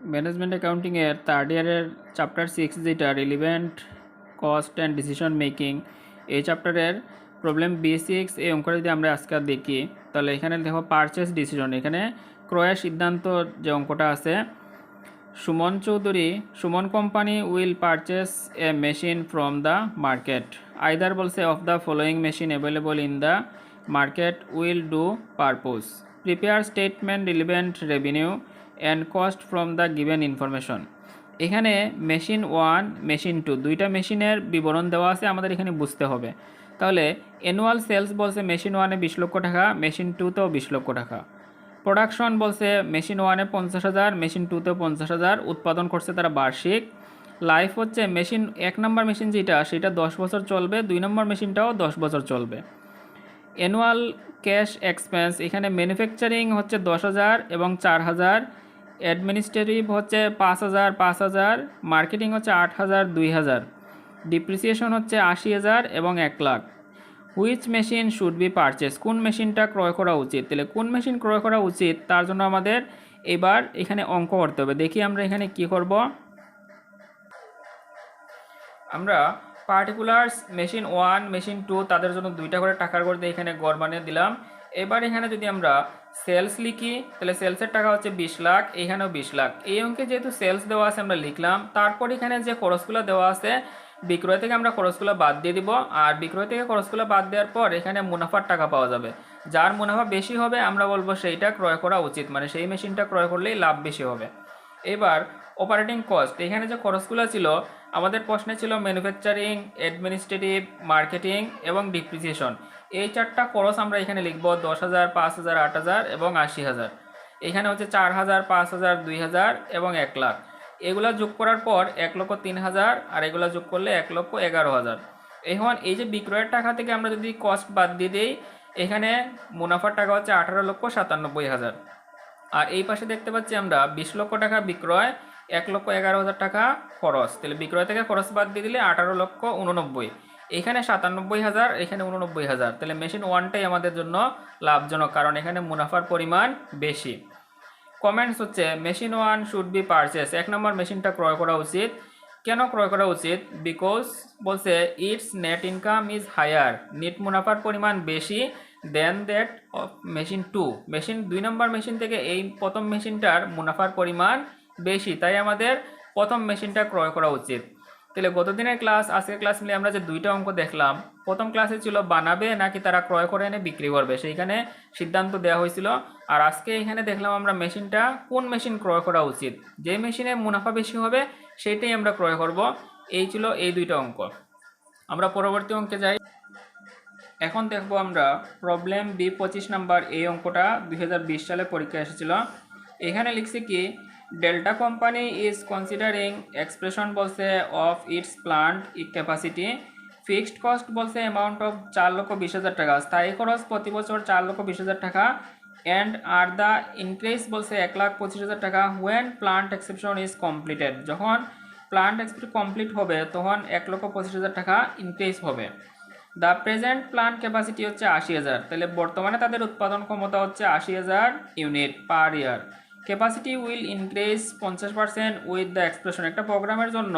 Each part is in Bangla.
ম্যানেজমেন্ট অ্যাকাউন্টিংয়ের থার্ড ইয়ারের চ্যাপ্টার সিক্স যেটা relevant cost and decision making এই চ্যাপ্টারের প্রবলেম বি সিক্স এই অঙ্কটা যদি আমরা আজকে দেখি, তাহলে এখানে দেখো পারচেস ডিসিশন এখানে ক্রয়ের সিদ্ধান্ত যে অঙ্কটা আছে, Suman Chowdhury, Suman company will purchase a machine from the market either বলছে of the following machine available in the market will do purpose prepare statement relevant revenue and cost from the given information এখানে মেশিন ওয়ান মেশিন টু দুইটা মেশিনের বিবরণ দেওয়া আছে, আমাদের এখানে বুঝতে হবে। তাহলে অ্যানুয়াল সেলস বলছে মেশিন ওয়ানে বিশ লক্ষ টাকা মেশিন টুতেও বিশ লক্ষ টাকা। প্রোডাকশন বলছে মেশিন ওয়ানে পঞ্চাশ হাজার মেশিন টুতে পঞ্চাশ হাজার, উৎপাদন করছে তারা বার্ষিক। লাইফ হচ্ছে মেশিন এক নম্বর মেশিন যেটা, সেটা দশ বছর চলবে, দুই নম্বর মেশিনটাও দশ বছর চলবে। অ্যানুয়াল ক্যাশ এক্সপেন্স এখানে ম্যানুফ্যাকচারিং হচ্ছে দশ হাজার এবং চার হাজার অ্যাডমিনিস্ট্রেটিভ হচ্ছে পাঁচ হাজার পাঁচ হাজার, মার্কেটিং হচ্ছে আট হাজার, দুই হাজার। ডিপ্রিসিয়েশন হচ্ছে আশি হাজার এবং এক lakh. Which machine should be purchase? কোন মেশিনটা ক্রয় করা উচিত? তাহলে কোন মেশিন ক্রয় করা উচিত? তার জন্য আমাদের এবার এখানে অঙ্ক করতে হবে। দেখি আমরা এখানে কি করব। আমরা particulars machine one machine two তাদের জন্য দুইটা করে টাকার করে এখানে গড় বানিয়ে দিলাম। এবার এখানে যদি আমরা সেলস লিখি, তাহলে সেলসের টাকা হচ্ছে বিশ লাখ, এখানেও বিশ লাখ। এই অঙ্কে যেহেতু সেলস দেওয়া আছে আমরা লিখলাম, তারপর এখানে যে খরচগুলো দেওয়া আছে, বিক্রয় থেকে আমরা খরচগুলো বাদ দিয়ে দিব, আর বিক্রয় থেকে খরচগুলো বাদ দেওয়ার পর এখানে মুনাফার টাকা পাওয়া যাবে। যার মুনাফা বেশি হবে, আমরা বলব সেইটা ক্রয় করা উচিত মানে সেই মেশিনটা ক্রয় করলেই লাভ বেশি হবে। এবার অপারেটিং কস্ট এখানে যে খরচগুলো ছিল, আমাদের প্রশ্নে ছিল ম্যানুফ্যাকচারিং অ্যাডমিনিস্ট্রেটিভ মার্কেটিং এবং ডিপ্রিসিয়েশন এই চারটা খরচ আমরা এখানে লিখব দশ হাজার, পাঁচ হাজার, আট হাজার এবং আশি হাজার। এখানে হচ্ছে চার হাজার, পাঁচ হাজার, দুই হাজার এবং এক লাখ। এগুলা যোগ করার পর এক লক্ষ, তিন হাজার আর এগুলা যোগ করলে এক লক্ষ, এগারো হাজার। এখন এই যে বিক্রয়ের টাকা থেকে আমরা যদি কস্ট বাদ দিয়ে দিই, এখানে মুনাফার টাকা হচ্ছে আঠারো লক্ষ, সাতানব্বই হাজার। আর এই পাশে দেখতে পাচ্ছি আমরা বিশ লক্ষ টাকা বিক্রয়, এক লক্ষ, এগারো হাজার টাকা খরচ। তাহলে বিক্রয় থেকে খরচ বাদ দিয়ে দিলে আঠারো লক্ষ, উননব্বই। এখানে সাতানব্বই হাজার, এখানে উননব্বই হাজার। তাহলে মেশিন ওয়ানটাই আমাদের জন্য লাভজনক, কারণ এখানে মুনাফার পরিমাণ বেশি। কমেন্টস হচ্ছে machine one should be purchase এক নম্বর মেশিনটা ক্রয় করা উচিত। কেন ক্রয় করা উচিত? বিকজ বলছে it's net income is higher net মুনাফার পরিমাণ বেশি then that of machine two machine দুই নম্বর মেশিন থেকে এই প্রথম মেশিনটার মুনাফার পরিমাণ বেশি। তাই আমাদের প্রথম মেশিনটা ক্রয় করা উচিত। তাহলে গত দিনের ক্লাস, আজকের ক্লাস মিলে আমরা যে দুইটা অঙ্ক দেখলাম, প্রথম ক্লাসে ছিল বানাবে নাকি তারা ক্রয় করে এনে বিক্রি করবে? সেইখানে সিদ্ধান্ত দেওয়া হয়েছিল। আর আজকে এখানে দেখলাম আমরা মেশিনটা কোন মেশিন ক্রয় করা উচিত? যে মেশিনে মুনাফা বেশি হবে, সেইটাই আমরা ক্রয় করব। এই ছিল এই দুইটা অঙ্ক। আমরা পরবর্তী অঙ্কে যাই। এখন দেখব আমরা প্রবলেম বি পঁচিশ নাম্বার এই অঙ্কটা দু হাজার বিশ সালে পরীক্ষা এসেছিল। এখানে লিখছি কি Delta company is considering expansion বলছে of its plant capacity fixed cost বলছে অ্যামাউন্ট অফ চার লক্ষ বিশ হাজার টাকা। স্থায়ী খরচ প্রতি বছর চার লক্ষ বিশ হাজার টাকা। অ্যান্ড আর দ্য ইনক্রিজ বলছে এক লাখ পঁচিশ হাজার টাকা when plant expansion is completed যখন প্লান্ট এক্সেপশন কমপ্লিট হবে, তখন এক লক্ষ পঁচিশ হাজার টাকা ইনক্রিজ হবে। দ্য প্রেজেন্ট প্লান্ট ক্যাপাসিটি হচ্ছে আশি হাজার। তাহলে বর্তমানে তাদের উৎপাদন ক্ষমতা হচ্ছে আশি হাজার unit per year capacity will increase পঞ্চাশ পার্সেন্ট উইথ দ্য এক্সপ্রেশন একটা প্রোগ্রামের জন্য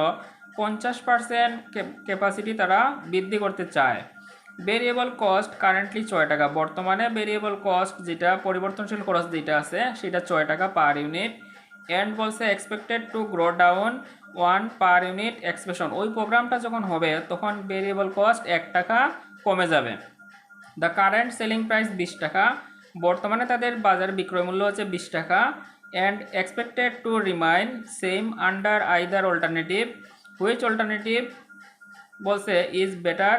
পঞ্চাশ পার্সেন্ট ক্যাপাসিটি তারা বৃদ্ধি করতে চায়। ভেরিয়েবল কস্ট কারেন্টলি ছয় টাকা। বর্তমানে ভেরিয়েবল কস্ট যেটা পরিবর্তনশীল খরচ যেটা আছে, সেটা ছয় টাকা পার ইউনিট অ্যান্ড বলছে expected to grow down one per unit expansion ওই প্রোগ্রামটা যখন হবে, তখন ভেরিয়েবল কস্ট এক টাকা কমে যাবে। দ্য কারেন্ট সেলিং প্রাইস বিশ টাকা। বর্তমানে তাদের বাজার বিক্রয় মূল্য হচ্ছে বিশ টাকা and expected to remain same under either alternative which alternative বলছে is better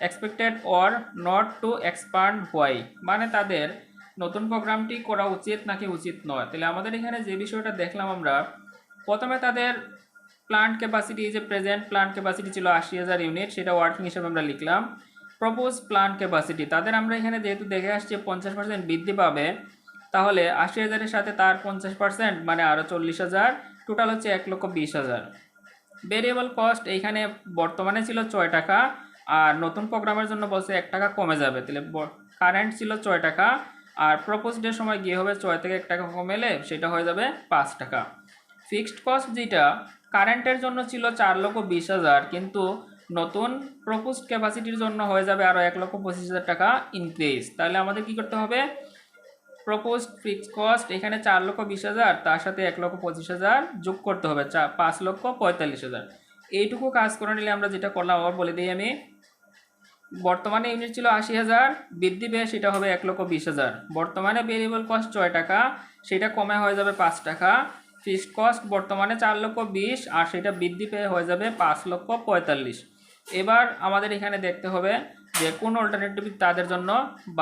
expected or not to expand why মানে তাদের নতুন প্রোগ্রামটি করা উচিত নাকি উচিত নয়? তাহলে আমাদের এখানে যে বিষয়টা দেখলাম আমরা, প্রথমে তাদের প্লান্ট ক্যাপাসিটি যে প্রেজেন্ট প্লান্ট ক্যাপাসিটি ছিল আশি হাজার ইউনিট সেটা ওয়ার্কিং হিসেবে আমরা লিখলাম। প্রপোজ প্লান্ট ক্যাপাসিটি তাদের আমরা এখানে যেহেতু দেখে আসছি পঞ্চাশ পার্সেন্ট বৃদ্ধি পাবে, তাহলে আশি হাজারের সাথে তার পঞ্চাশ পার্সেন্ট মানে আরও চল্লিশ হাজার টোটাল হচ্ছে এক লক্ষ বিশ হাজার। ভেরিয়েবল কস্ট এইখানে বর্তমানে ছিল ছয় টাকা, আর নতুন প্রোগ্রামের জন্য বলছে এক টাকা কমে যাবে, তাহলে কারেন্ট ছিল ছয় টাকা, আর প্রপোজ প্রপোজডের সময় গিয়ে হবে ছয় থেকে এক টাকা কমেলে সেটা হয়ে যাবে পাঁচ টাকা। ফিক্সড কস্ট যেটা কারেন্টের জন্য ছিল চার লক্ষ বিশ হাজার, কিন্তু নতুন প্রপোজড ক্যাপাসিটির জন্য হয়ে যাবে আরও এক লক্ষ পঁচিশ হাজার টাকা ইনক্রিজ তাহলে আমাদের কি করতে হবে? প্রপোজড ফিক্সড কস্ট এখানে চার লক্ষ বিশ হাজার, তার সাথে এক লক্ষ পঁচিশ হাজার যোগ করতে হবে, চা পাঁচ লক্ষ পঁয়তাল্লিশ হাজার। এইটুকু কাজ করে নিলে আমরা যেটা করলাম, আবার বলে দিই আমি। বর্তমানে ইউনিট ছিল আশি হাজার, বৃদ্ধি পেয়ে সেটা হবে এক লক্ষ বিশ হাজার। বর্তমানে ভেরিয়েবল কস্ট ছয় টাকা, সেটা কমে হয়ে যাবে পাঁচ টাকা। ফিক্সড কস্ট বর্তমানে চার লক্ষ বিশ, আর সেটা বৃদ্ধি পেয়ে হয়ে যাবে পাঁচ লক্ষ পঁয়তাল্লিশ। এবার আমাদের এখানে দেখতে হবে যে কোন অল্টারনেটিভ তাদের জন্য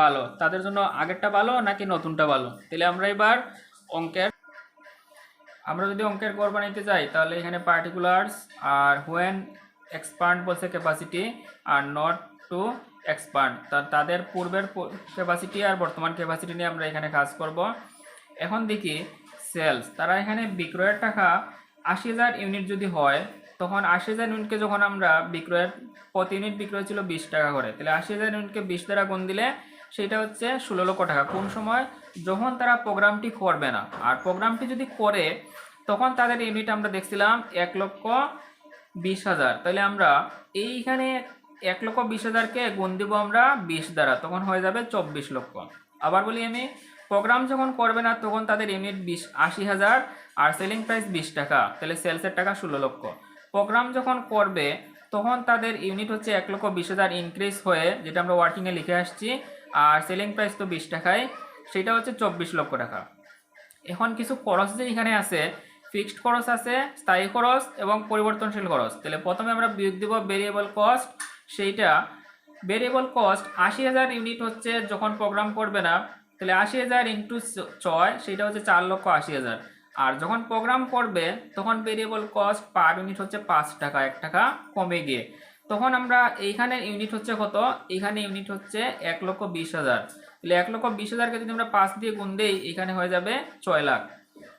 ভালো। তাদের জন্য আগেরটা ভালো নাকি নতুনটা ভালো? তাহলে আমরা এবার অঙ্কের আমরা যদি অঙ্কের গড় বানাইতে যাই তাহলে এখানে পার্টিকুলার্স আর হোয়েন এক্সপান্ড বলছে ক্যাপাসিটি আর নট টু এক্সপান্ড তাদের পূর্বের ক্যাপাসিটি আর বর্তমান ক্যাপাসিটি নিয়ে আমরা এখানে কাজ করব। এখন দেখি সেলস তারা এখানে বিক্রয়ের টাকা আশি হাজার ইউনিট যদি হয় তখন আশি হাজার ইউনিটকে যখন আমরা বিক্রয়ের প্রতি ইউনিট বিক্রয় ছিল বিশ টাকা করে, তাহলে আশি হাজার ইউনিটকে বিশ দ্বারা গুণ দিলে সেটা হচ্ছে ষোলো লক্ষ টাকা। কোন সময়? যখন তারা প্রোগ্রামটি করবে না, আর প্রোগ্রামটি যদি করে, তখন তাদের ইউনিট আমরা দেখছিলাম এক লক্ষ বিশ হাজার। তাহলে আমরা এইখানে এক লক্ষ বিশ হাজারকে গুণ দিব আমরা বিশ দ্বারা, তখন হয়ে যাবে চব্বিশ লক্ষ। আবার বলি আমি, প্রোগ্রাম যখন করবে না, তখন তাদের ইউনিট বিশ, আশি হাজার, আর সেলিং প্রাইস বিশ টাকা, তাহলে সেলসের টাকা ষোলো লক্ষ। প্রোগ্রাম যখন করবে, তখন তাদের ইউনিট হচ্ছে এক লক্ষ বিশ হাজার ইনক্রিজ হয়ে, যেটা আমরা ওয়ার্কিংয়ে লিখে আসছি, আর সেলিং প্রাইস তো বিশ টাকায়, সেটা হচ্ছে চব্বিশ লক্ষ টাকা। এখন কিছু খরচ যে এখানে আছে ফিক্সড খরচ আছে, স্থায়ী খরচ এবং পরিবর্তনশীল খরচ। তাহলে প্রথমে আমরা বিয়োগ দিব ভেরিয়েবল কস্ট সেইটা ভেরিয়েবল কস্ট আশি হাজার ইউনিট হচ্ছে যখন প্রোগ্রাম করবে না, তাহলে আশি হাজার ইন্টু ছয় সেটা হচ্ছে চার লক্ষ আশি হাজার। আর যখন প্রোগ্রাম করবে, তখন ভেরিয়েবল কস্ট পার ইউনিট হচ্ছে পাঁচ টাকা, এক টাকা কমে গিয়ে। তখন আমরা এইখানে ইউনিট হচ্ছে কত? এইখানে ইউনিট হচ্ছে এক লক্ষ বিশ হাজার। তাহলে এক লক্ষ বিশ হাজারকে যদি আমরা পাঁচ দিয়ে গুণ দিই এখানে হয়ে যাবে ছয় লাখ।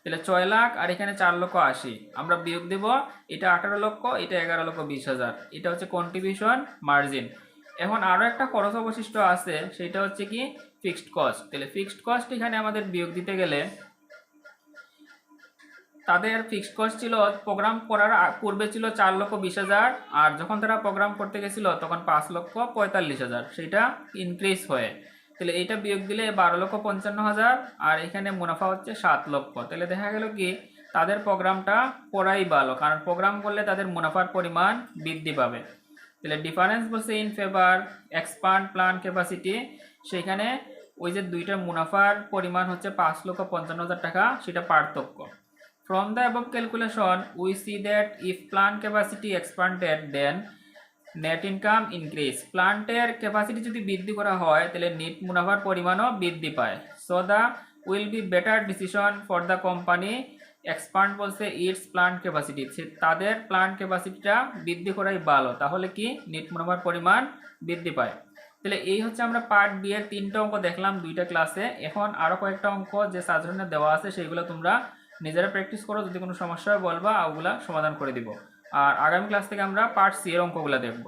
তাহলে ছয় লাখ আর এখানে চার লক্ষ আশি। আমরা বিয়োগ দেব, এটা আঠারো লক্ষ, এটা এগারো লক্ষ বিশ হাজার। এটা হচ্ছে কন্ট্রিবিউশন মার্জিন এখন আরও একটা খরচ অবশিষ্ট আছে, সেটা হচ্ছে কি? ফিক্সড কস্ট তাহলে ফিক্সড কস্ট এখানে আমাদের বিয়োগ দিতে গেলে তাদের ফিক্সড কস্ট ছিল প্রোগ্রাম করার পূর্বে ছিল চার লক্ষ বিশ হাজার, আর যখন তারা প্রোগ্রাম করতে গেছিল, তখন পাঁচ লক্ষ পঁয়তাল্লিশ হাজার। সেটা ইনক্রিজ হয়ে। তাহলে এইটা বিয়োগ দিলে বারো লক্ষ পঞ্চান্ন হাজার, আর এখানে মুনাফা হচ্ছে সাত লক্ষ। তাহলে দেখা গেল কি, তাদের প্রোগ্রামটা করাই ভালো, কারণ প্রোগ্রাম করলে তাদের মুনাফার পরিমাণ বৃদ্ধি পাবে। তাহলে ডিফারেন্স বলছে in favour expand plan capacity সেখানে ওই যে দুইটার মুনাফার পরিমাণ হচ্ছে পাঁচ লক্ষ পঞ্চান্ন হাজার টাকা, সেটা পার্থক্য। From the above calculation we see that if plant capacity expanded then net income increase প্লান্টের ক্যাপাসিটি যদি বৃদ্ধি করা হয়, তাহলে নেট মুনাফার পরিমাণও বৃদ্ধি পায়। So the will be better decision for the company expand বলছে ইটস প্লান্ট ক্যাপাসিটি তাদের প্লান্ট ক্যাপাসিটিটা বৃদ্ধি করাই ভালো, তাহলে কি নেট মুনাফার পরিমাণ বৃদ্ধি পায়। তাহলে এই হচ্ছে আমরা পার্ট বি এর তিনটা অঙ্ক দেখলাম দুইটা ক্লাসে এখন আরও কয়েকটা অঙ্ক যে সাধারণে দেওয়া আছে সেগুলো তোমরা নিজেরা প্র্যাকটিস করো, যদি কোনো সমস্যা হয় বলবা, ওগুলা সমাধান করে দিব। আর আগামী ক্লাস থেকে আমরা পার্ট সি এর অঙ্কগুলো দেখব।